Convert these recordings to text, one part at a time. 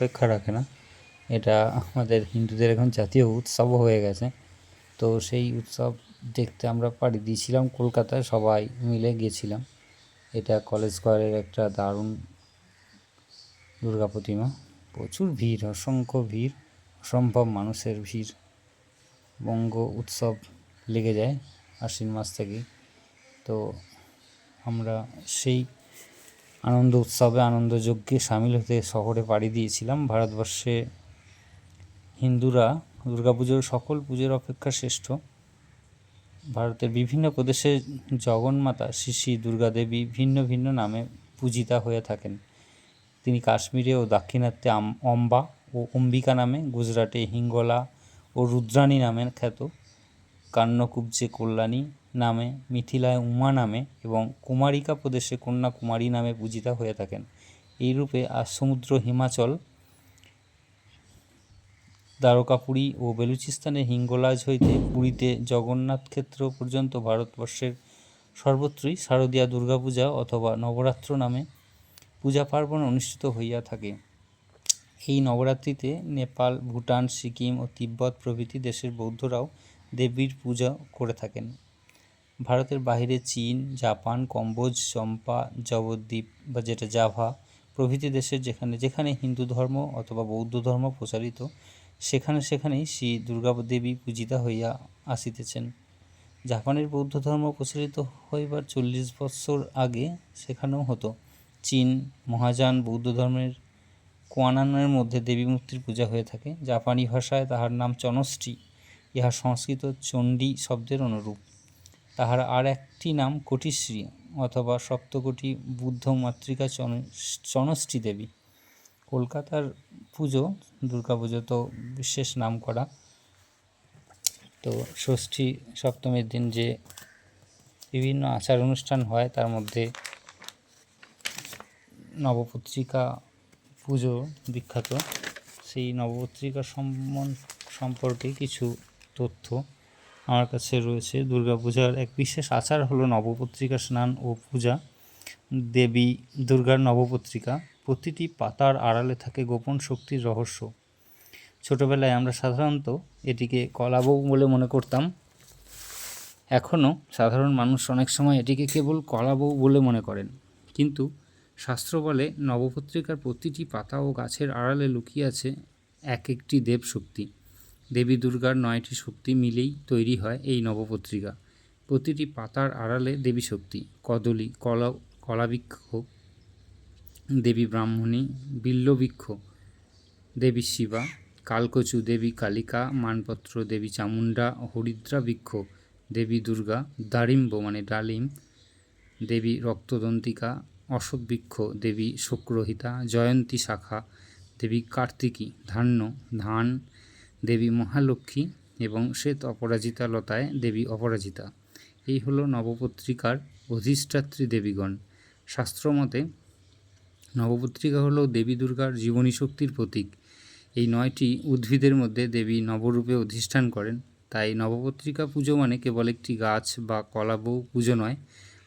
অপেক্ষা রাখে না। এটা আমাদের হিন্দুদের এখন জাতীয় উৎসবও হয়ে গেছে। তো সেই উৎসব দেখতে আমরা পাড়ি দিয়েছিলাম কলকাতায়, সবাই মিলে গেছিলাম এটা কলেজ স্কোয়ারের একটা দারুণ দুর্গা প্রতিমা প্রচুর ভিড়, অসংখ্য ভিড়, অসম্ভব মানুষের ভিড়। বঙ্গ উৎসব লেগে যায় আশ্বিন মাস থেকেই তো আমরা সেই আনন্দ উৎসবে আনন্দ যজ্ঞে সামিল হতে শহরে পাড়ি দিয়েছিলাম ভারতবর্ষে হিন্দুরা। দুর্গাপুজোর সকল পুজোর অপেক্ষা শ্রেষ্ঠ। ভারতের বিভিন্ন প্রদেশে জগন্মাতা শ্রী শ্রী দুর্গা দেবী ভিন্ন ভিন্ন নামে পূজিতা হয়ে থাকেন। তিনি কাশ্মীরে ও দাক্ষিণাত্যে অম্বা ও অম্বিকা নামে, গুজরাটে হিঙ্গলা ও রুদ্রাণী নামে খ্যাত। কান্নকুব্জে কল্যাণী নামে, মিথিলায় উমা নামে এবং কুমারিকা প্রদেশে কন্যা কুমারী নামে পূজিতা হয়ে থাকেন। এইরূপে আর সমুদ্র, হিমাচল, দ্বারকাপুরী ও বেলুচিস্তানের হিঙ্গলাজ হইতে পুরীতে জগন্নাথ ক্ষেত্র পর্যন্ত ভারতবর্ষের সর্বত্রই শারদীয়া দুর্গাপূজা অথবা নবরাত্র নামে পূজা পার্বণ অনুষ্ঠিত হইয়া থাকে। এই নবরাত্রিতে নেপাল, ভুটান, সিকিম ও তিব্বত প্রভৃতি দেশের বৌদ্ধরাও দেবীর পূজা করে থাকেন। ভারতের বাহিরে চীন, জাপান, কম্বোজ, চম্পা, জবদ্বীপ বা যেটা জাভা প্রভৃতি দেশের যেখানে যেখানে হিন্দু ধর্ম অথবা বৌদ্ধ ধর্ম প্রচারিত, সেখানে সেখানেই শ্রী দুর্গা দেবী পূজিতা হইয়া আসিতেছেন। জাপানের বৌদ্ধ ধর্ম প্রচারিত হইবার চল্লিশ বৎসর আগে সেখানেও হতো। চীন, মহাযান বৌদ্ধ ধর্মের কোয়ানানের মধ্যে দেবী মূর্তির পূজা হয়ে থাকে। জাপানি ভাষায় তাহার নাম চনশ্রী, ইহা সংস্কৃত চণ্ডী শব্দের অনুরূপ। তাহার আর একটি নাম কোটিশ্রী অথবা সপ্তকোটি বুদ্ধ মাতৃকা চন দেবী। কলকাতার পুজো, দুর্গা পুজো তো বিশেষ নাম করা তো ষষ্ঠী সপ্তমীর দিন যে বিভিন্ন আচার অনুষ্ঠান হয়, তার মধ্যে নবপত্রিকা পুজো বিখ্যাত। সেই নবপত্রিকা সম্পর্কে কিছু তথ্য আমার কাছে রয়েছে দুর্গাপূজার এক বিশেষ আচার হলো নবপত্রিকা স্নান ও পূজা। দেবী দুর্গার নবপত্রিকা, প্রতিটি পাতার আড়ালে থাকে গোপন শক্তির রহস্য। ছোটবেলায় আমরা সাধারণত এটিকে কলাবউ বলে মনে করতাম। এখনও সাধারণ মানুষ অনেক সময় এটিকে কেবল কলাবউ বলে মনে করেন। কিন্তু শাস্ত্র বলে নবপত্রিকার প্রতিটি পাতা ও গাছের আড়ালে লুকিয়ে আছে এক একটি দেব শক্তি দেবী দুর্গার নয়টি শক্তি মিলেই তৈরি হয় এই নবপত্রিকা। প্রতিটি পাতার আড়ালে দেবী শক্তি, কদলী, কলা, কলাবৃক্ষ, দেবী ব্রাহ্মণী, বিল্লবৃক্ষ, দেবী শিবা, কালকচু, দেবী কালিকা, মানপত্র, দেবী চামুণ্ডা, হরিদ্রা বৃক্ষ, দেবী দুর্গা, দারিম্ব মানে ডালিম, দেবী রক্তদন্তিকা, অশোক বৃক্ষ, দেবী শুক্রহিতা, জয়ন্তী শাখা, দেবী কার্তিকী, ধান্য, ধান দেবী মহালক্ষ্মী এবং শ্বেত অপরাজিতা লতায় দেবী অপরাজিতা। এই হলো নবপত্রিকার অধিষ্ঠাত্রী দেবীগণ। শাস্ত্রমতে নবপত্রিকা হলো দেবী দুর্গার জীবনী শক্তির প্রতীক। এই নয়টি উদ্ভিদের মধ্যে দেবী নবরূপে অধিষ্ঠান করেন। তাই নবপত্রিকা পুজো মানে কেবল একটি গাছ বা কলাবউ পুজো নয়,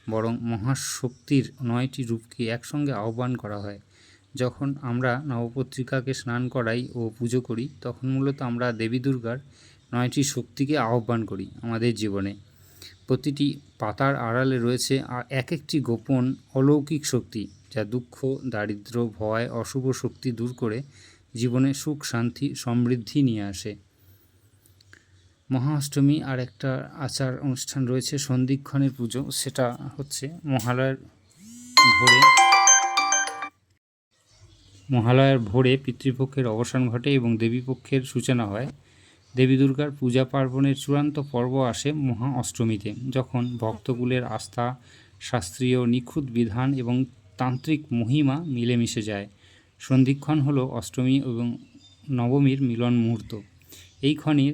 বরং মহাশক্তির নয়টি রূপকে একসঙ্গে আহ্বান করা হয়। যখন আমরা নবপত্রিকাকে স্নান করাই ও পুজো করি, তখন মূলত আমরা দেবী দুর্গার নয়টি শক্তিকে আহ্বান করি আমাদের জীবনে। প্রতিটি পাতার আড়ালে রয়েছে এক একটি গোপন অলৌকিক শক্তি যা দুঃখ, দারিদ্র, ভয়, অশুভ শক্তি দূর করে জীবনে সুখ, শান্তি, সমৃদ্ধি নিয়ে আসে। মহাষ্টমী আর একটা আচার অনুষ্ঠান রয়েছে সন্ধিক্ষণের পুজো, সেটা হচ্ছে মহালয়ার ভোরে। মহালয়ার ভোরে পিতৃপক্ষের অবসান ঘটে এবং দেবীপক্ষের সূচনা হয়। দেবী দুর্গার পূজা পার্বণের চূড়ান্ত পর্ব আসে মহা অষ্টমীতে, যখন ভক্তকুলের আস্থা, শাস্ত্রীয় নিখুঁত বিধান এবং তান্ত্রিক মহিমা মিলেমিশে যায়। সন্ধিক্ষণ হলো অষ্টমী এবং নবমীর মিলন মুহূর্ত। এই ক্ষণের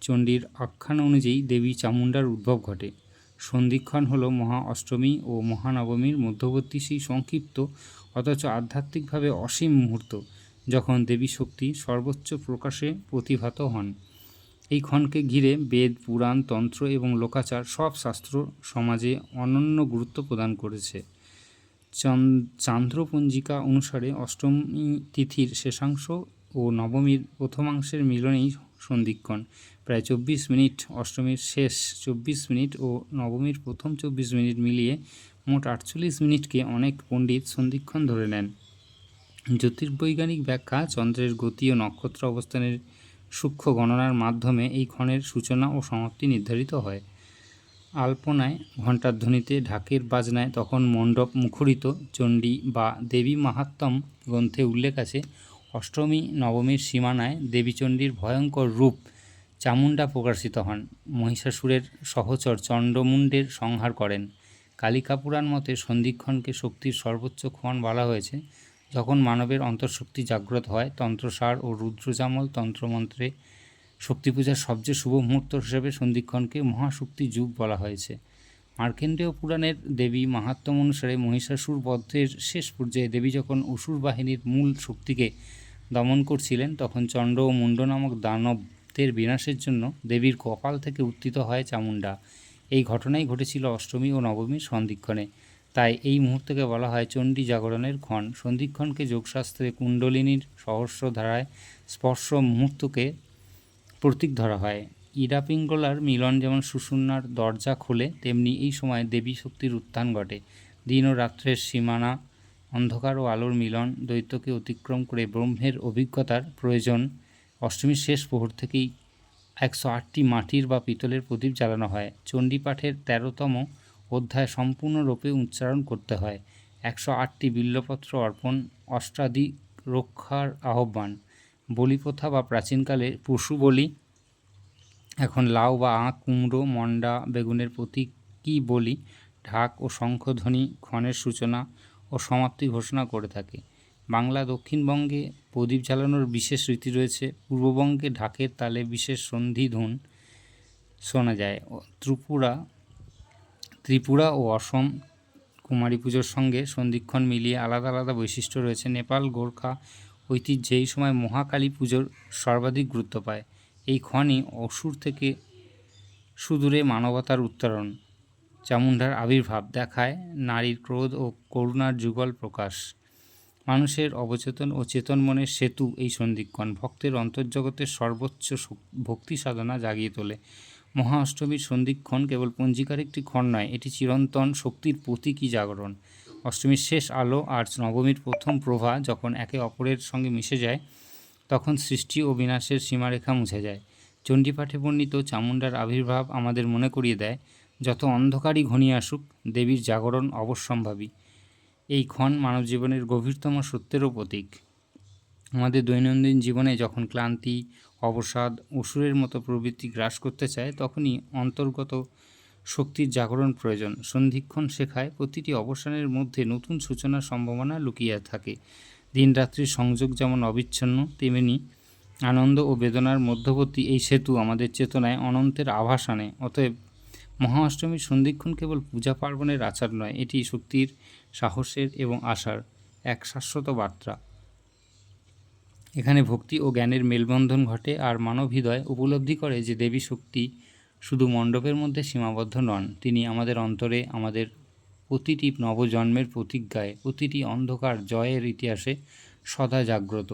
চণ্ডীর আখ্যান অনুযায়ী দেবী চামুণ্ডার উদ্ভব ঘটে। সন্ধিক্ষণ হলো মহা অষ্টমী ও মহানবমীর মধ্যবর্তী সেই সংক্ষিপ্ত অথচ আধ্যাত্মিকভাবে অসীম মুহূর্ত, যখন দেবী শক্তি সর্বোচ্চ প্রকাশে প্রতিভাত হন। এই ক্ষণকে ঘিরে বেদ, পুরাণ, তন্ত্র এবং লোকাচার সব শাস্ত্র সমাজে অনন্য গুরুত্ব প্রদান করেছে। চন- চান্দ্রপঞ্জিকা অনুসারে অষ্টমী তিথির শেষাংশ ও নবমীর প্রথমাংশের মিলনেই সন্ধিক্ষণ। প্রায় চব্বিশ মিনিট অষ্টমীর শেষ চব্বিশ মিনিট ও নবমীর প্রথম চব্বিশ মিনিট মিলিয়ে মোট আটচল্লিশ মিনিটকে অনেক পণ্ডিত সন্ধিক্ষণ ধরে নেন। জ্যোতির্বৈজ্ঞানিক ব্যাখ্যা, চন্দ্রের গতি ও নক্ষত্র অবস্থানের সূক্ষ্ম গণনার মাধ্যমে এই ক্ষণের সূচনা ও সমাপ্তি নির্ধারিত হয়। আলপনায়, ঘণ্টার ধ্বনিতে, ঢাকের বাজনায় তখন মণ্ডপ মুখরিত, চণ্ডী বা দেবী মাহাত্ম্যম গ্রন্থে উল্লেখ আছে অষ্টমী, নবমীর সীমানায় দেবীচণ্ডীর ভয়ঙ্কর রূপ চামুণ্ডা প্রকাশিত হন। মহিষাসুরের সহচর চণ্ডমুণ্ডের সংহার করেন। কালিকা পুরাণ মতে সন্ধিক্ষণকে শক্তির সর্বোচ্চ ক্ষণ বলা হয়েছে। যখন মানবের অন্তঃশক্তি জাগ্রত হয়, তন্ত্রসার ও রুদ্রজামল তন্ত্রমন্ত্রে শক্তি পূজার সবচেয়ে শুভ মুহূর্ত হিসেবে সন্ধিক্ষণকে মহাশক্তি যুগ বলা হয়েছে। মার্কেন্ডেয় পুরাণের দেবী মাহাত্ম্য অনুসারে মহিষাসুর বদ্ধের শেষ পর্যায়ে দেবী যখন অসুর বাহিনীর মূল শক্তিকে দমন করছিলেন, তখন চণ্ড ও মুন্ড নামক দানবদের বিনাশের জন্য দেবীর কপাল থেকে উত্থিত হয় চামুণ্ডা। এই ঘটনাই ঘটেছিল অষ্টমী ও নবমীর সন্ধিক্ষণে। তাই এই মুহূর্তকে বলা হয় চণ্ডী জাগরণের ক্ষণ। সন্ধিক্ষণকে যোগশাস্ত্রে কুণ্ডলিনীর সহস্র ধারায় স্পর্শ মুহূর্তকে প্রতীক ধরা হয়। ইরা পিঙ্গলার মিলন যেমন সুষুম্নার দরজা খোলে, তেমনি এই সময় দেবী শক্তির উত্থান ঘটে। দিন ও রাত্রের সীমানা অন্ধকার ও আলোর মিলন দৈত্যকে অতিক্রম করে ব্রহ্মের অভিজ্ঞতার প্রয়োজন অষ্টমীর শেষ প্রহর থেকেই একশো আটটি মাটির বা পিতলের প্রদীপ জ্বালানো হয়। চণ্ডীপাঠের তেরোতম অধ্যায় সম্পূর্ণরূপে উচ্চারণ করতে হয়। একশো আটটি বিল্লপত্র অর্পণ অষ্টাদিক রক্ষার আহ্বান। বলিপ্রথা বা প্রাচীনকালে পশু বলি, এখন লাউ বা আখ, কুমড়ো, মন্ডা, বেগুনের প্রতীকী বলি, ঢাক ও শঙ্খধ্বনি ক্ষণের সূচনা ও সমাপ্তি ঘোষণা করে থাকে। বাংলা দক্ষিণবঙ্গে প্রদীপ জ্বালানোর বিশেষ রীতি রয়েছে। পূর্ববঙ্গে ঢাকের তালে বিশেষ সন্ধিধুন শোনা যায়। ত্রিপুরা ত্রিপুরা ও অসম কুমারী পুজোর সঙ্গে সন্ধিক্ষণ মিলিয়ে আলাদা আলাদা বৈশিষ্ট্য রয়েছে। নেপাল, গোর্খা ঐতিহ্যে এই সময় মহাকালী পুজোর সর্বাধিক গুরুত্ব পায়। এই ক্ষণই অসুর থেকে সুদূরে মানবতার উত্তরণ। চামুণ্ডার আবির্ভাব দেখায় নারীর ক্রোধ ও করুণার যুগল প্রকাশ। মানুষের অবচেতন ও চেতন মনের সেতু এই সন্ধিক্ষণ, ভক্তের অন্তর্জগতের সর্বোচ্চ ভক্তি সাধনা জাগিয়ে তোলে। মহা অষ্টমীর সন্ধিক্ষণ কেবল পঞ্জিকার একটি ক্ষণ নয়, এটি চিরন্তন শক্তির প্রতীকী জাগরণ। অষ্টমীর শেষ আলো আর নবমীর প্রথম প্রভা যখন একে অপরের সঙ্গে মিশে যায়, তখন সৃষ্টি ও বিনাশের সীমারেখা মুছে যায়। চণ্ডীপাঠে বর্ণিত চামুণ্ডার আবির্ভাব আমাদের মনে করিয়ে দেয় যত অন্ধকারই ঘনিয়ে আসুক, দেবীর জাগরণ অবশ্যম্ভাবী। এই ক্ষণ মানব জীবনের গভীরতম সত্যেরও প্রতীক। আমাদের দৈনন্দিন জীবনে যখন ক্লান্তি, অবসাদ, অসুরের মতো প্রবৃত্তি গ্রাস করতে চায়, তখনই অন্তর্গত শক্তির জাগরণ প্রয়োজন। সন্ধিক্ষণ শেখায় প্রতিটি অবসানের মধ্যে নতুন সূচনার সম্ভাবনা লুকিয়ে থাকে। দিনরাত্রির সংযোগ যেমন অবিচ্ছিন্ন, তেমনি আনন্দ ও বেদনার মধ্যবর্তী এই সেতু আমাদের চেতনায় অনন্তের আভাস আনে। অতএব মহা অষ্টমীর সন্ধিক্ষণ কেবল পূজা পার্বণের আচার নয়, এটি শক্তির, সাহসের এবং আশার এক শাশ্বত বার্তা। এখানে ভক্তি ও জ্ঞানের মেলবন্ধন ঘটে আর মানব হৃদয় উপলব্ধি করে যে দেবী শক্তি শুধু মণ্ডপের মধ্যে সীমাবদ্ধ নন, তিনি আমাদের অন্তরে আমাদের প্রতিটি নবজন্মের প্রতিজ্ঞায়, প্রতিটি অন্ধকার জয়ের ইতিহাসে সদা জাগ্রত।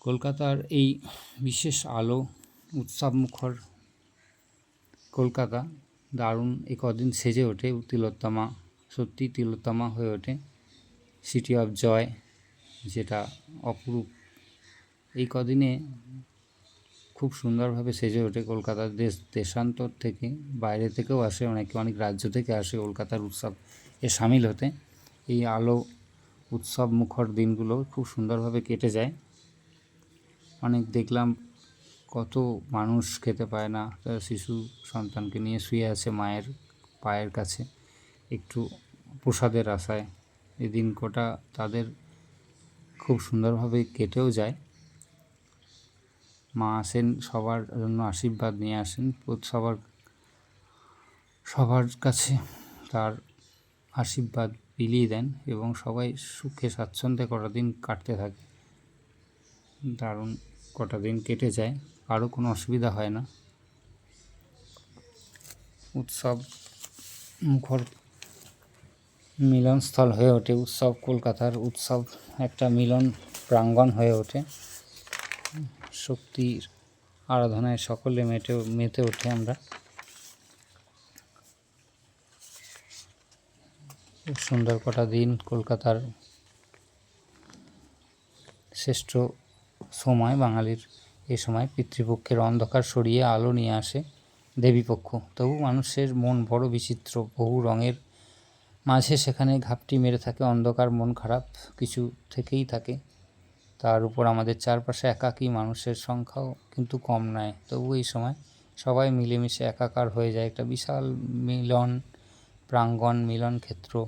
কলকাতার এই বিশেষ আলো, উৎসবমুখর কলকাতা দারুণ এ কদিন সেজে ওঠে তিলোত্তমা, সত্যি তিলোত্তমা হয়ে ওঠে। সিটি অফ জয় যেটা অপরূপ। এই কদিনে খুব সুন্দরভাবে সেজে ওঠে কলকাতার দেশ, দেশান্তর থেকে, বাইরে থেকেও আসে অনেকে, অনেক রাজ্য থেকে আসে কলকাতার উৎসব। এ সামিল হতে। এই আলো উৎসব মুখর দিনগুলো খুব সুন্দরভাবে কেটে যায়। অনেক দেখলাম কত মানুষ খেতে পায় না, তার শিশু সন্তানকে নিয়ে শুয়ে আছে মায়ের পায়ের কাছে, একটু প্রসাদের আশায়। এই দিন কটা তাদের খুব সুন্দরভাবে কেটেও যায়। মা আসেন সবার জন্য আশীর্বাদ নিয়ে আসেন সবার সবার কাছে তার আশীর্বাদ বিলিয়ে দেন এবং সবাই সুখে স্বাচ্ছন্দ্যে কটা দিন কাটতে থাকে। দারুণ কটা দিন কেটে যায়। কারও কোনো অসুবিধা হয় না। উৎসব মুখর মিলনস্থল হয়ে ওঠে। উৎসব কলকাতার উৎসব একটা মিলন প্রাঙ্গণ হয়ে ওঠে। শক্তির আরাধনায় সকলে মেতে মেতে ওঠে আমরা। খুব সুন্দর কটা দিন কলকাতার শ্রেষ্ঠ সময় বাঙালির। এ সময় পিতৃপক্ষের অন্ধকার সরিয়ে আলো নিয়ে আসে দেবীপক্ষ। তবু মানুষের মন বড় বিচিত্র, বহু রঙের। মাঝে সেখানে ঘাপটি মেরে থাকে, অন্ধকার মন খারাপ কিছু থেকেই থাকে। তার উপর আমাদের চারপাশে একাকী মানুষের সংখ্যাও কিন্তু কম নয়। তবু এই সময় সবাই মিলেমিশে একাকার হয়ে যায়। একটা বিশাল মিলন, প্রাঙ্গণ, মিলন ক্ষেত্র।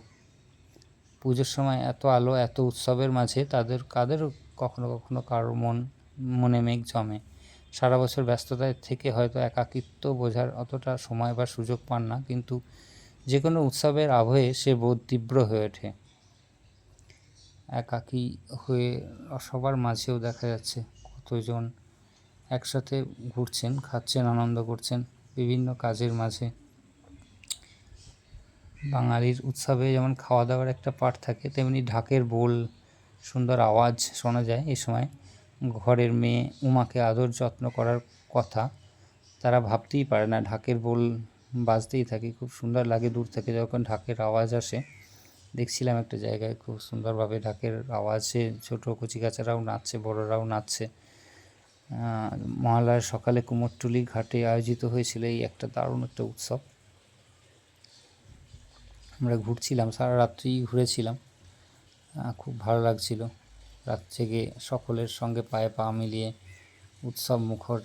পুজোর সময় এত আলো, এত উৎসবের মাঝে তাদের কাদেরও কখনো কখনো কারোর মন মনে মেঘ জমে। সারা বছর ব্যস্ততায় থেকে হয়তো একাকিত্ব বোঝার অতটা সময় বা সুযোগ পান না, কিন্তু যে কোনো উৎসবের আবহে সে বোধ তীব্র হয়ে ওঠে। একাকী হয়ে সবার মাঝেও দেখা যাচ্ছে কতজন একসাথে ঘুরছেন, খাচ্ছেন, আনন্দ করছেন বিভিন্ন কাজের মাঝে। বাঙালির উৎসবে যেমন খাওয়া দাওয়ার একটা পার্ট থাকে, তেমনি ঢাকের বোল, সুন্দর আওয়াজ শোনা যায় এই সময়। ঘরের মেয়ে উমাকে আদর যত্ন করার কথা, তারা ভাবতেই পারে না। ঢাকের বোল বাজতেই থাকে, খুব সুন্দর লাগে দূর থেকে যখন ঢাকের আওয়াজ আসে। দেখছিলাম একটা জায়গায় খুব সুন্দরভাবে ঢাকের আওয়াজে ছোটো কচিকাচারাও নাচছে, বড়রাও নাচছে। মহালয়ার সকালে কুমোরটুলি ঘাটে আয়োজিত হয়েছিল এই একটা দারুণ একটা উৎসব। আমরা ঘুরছিলাম, সারা রাত্রি ঘুরেছিলাম। খুব ভালো লাগছিল। রাত থেকে সকলের সঙ্গে পায়ে পা মিলিয়ে উৎসব মুখর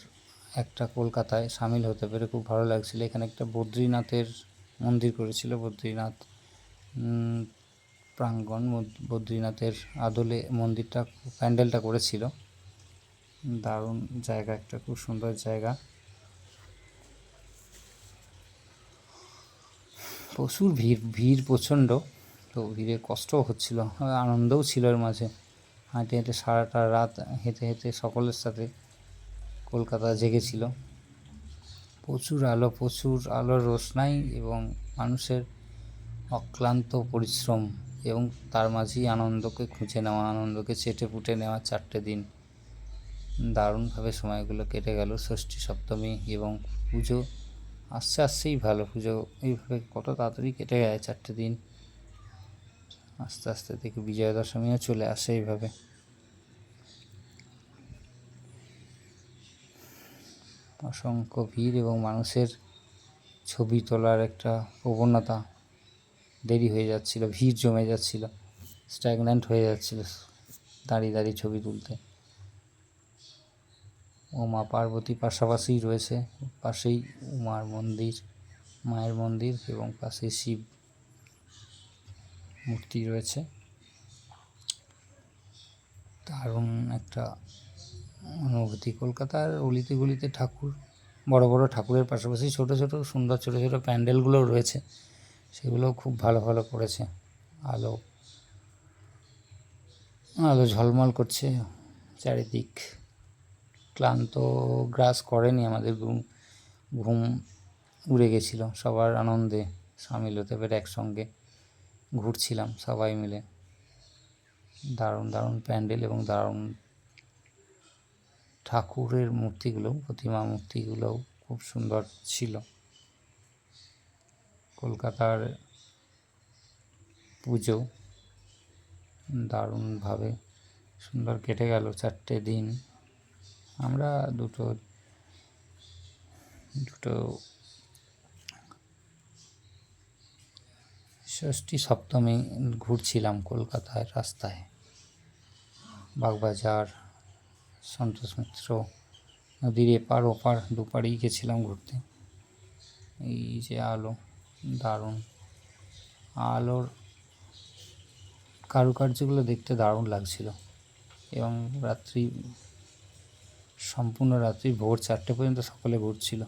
একটা কলকাতায় সামিল হতে পেরে খুব ভালো লাগছিল। এখানে একটা বদ্রীনাথের মন্দির করেছিল। বদ্রীনাথ প্রাঙ্গণ বদ্রীনাথের আদলে মন্দিরটা, প্যান্ডেলটা করেছিল। দারুণ জায়গা, একটা খুব সুন্দর জায়গা। প্রচুর ভিড় ভিড় প্রচণ্ড, তো ভিড়ে কষ্টও হচ্ছিল, আনন্দও ছিল এর মাঝে। হাঁটে হেঁটে সারাটা রাত হেঁটে হেঁটে সকলের সাথে কলকাতা জেগেছিল। প্রচুর আলো, প্রচুর আলোর রোশনাই এবং মানুষের অক্লান্ত পরিশ্রম এবং তার মাঝেই আনন্দকে খুঁজে নেওয়া, আনন্দকে চেটে পুটে নেওয়া চারটে দিন। দারুণভাবে সময়গুলো কেটে গেল, ষষ্ঠী, সপ্তমী এবং পুজো। আসছে আসছেই ভালো, পুজো এইভাবে কত তাড়াতাড়ি কেটে যায় চারটে দিন। আস্তে আস্তে দেখি বিজয়া দশমীও চলে আসে এইভাবে। অসংখ্য ভিড় এবং মানুষের ছবি তোলার একটা প্রবণতা দেরি হয়ে যাচ্ছিল, ভিড় জমে যাচ্ছিল স্ট্যাগন্যান্ট হয়ে যাচ্ছিল দাঁড়িয়ে দাঁড়িয়ে ছবি তুলতে। ও মা পার্বতী পাশাপাশিই রয়েছে, পাশেই উমার মন্দির, মায়ের মন্দির এবং পাশে শিব মূর্তি রয়েছে। দারুণ একটা অনুভূতি। কলকাতার অলিতে গলিতে ঠাকুর, বড় বড় ঠাকুরের পাশাপাশি ছোট ছোট, সুন্দর ছোট ছোট প্যান্ডেলগুলো রয়েছে। সেগুলোও খুব ভালো ভালো করেছে। আলো আলো ঝলমল করছে চারিদিক। ক্লান্ত গ্রাস করেনি আমাদের ঘুম ঘুম উড়ে গেছিল। সবার আনন্দে সামিল হতে পেরে একসঙ্গে। ঘুরছিলাম সবাই মিলে। দারুণ দারুণ প্যান্ডেল এবং দারুণ ঠাকুরের মূর্তিগুলো, প্রতিমা মূর্তিগুলোও খুব সুন্দর ছিল। কলকাতার পুজো দারুণভাবে সুন্দর কেটে গেল চারটে দিন। আমরা দুটো দুটো ষষ্ঠী সপ্তমী ঘুরছিলাম কলকাতায় রাস্তায়। বাগবাজার, সন্তোষ মিত্র নদীর এপার ওপার দুপারেই গেছিলাম ঘুরতে। এই যে আলো, দারুণ। আলোর কারুকার্যগুলো দেখতে দারুণ লাগছিল এবং রাত্রি, সম্পূর্ণ রাত্রি ভোর চারটে পর্যন্ত সকলে ঘুরছিল।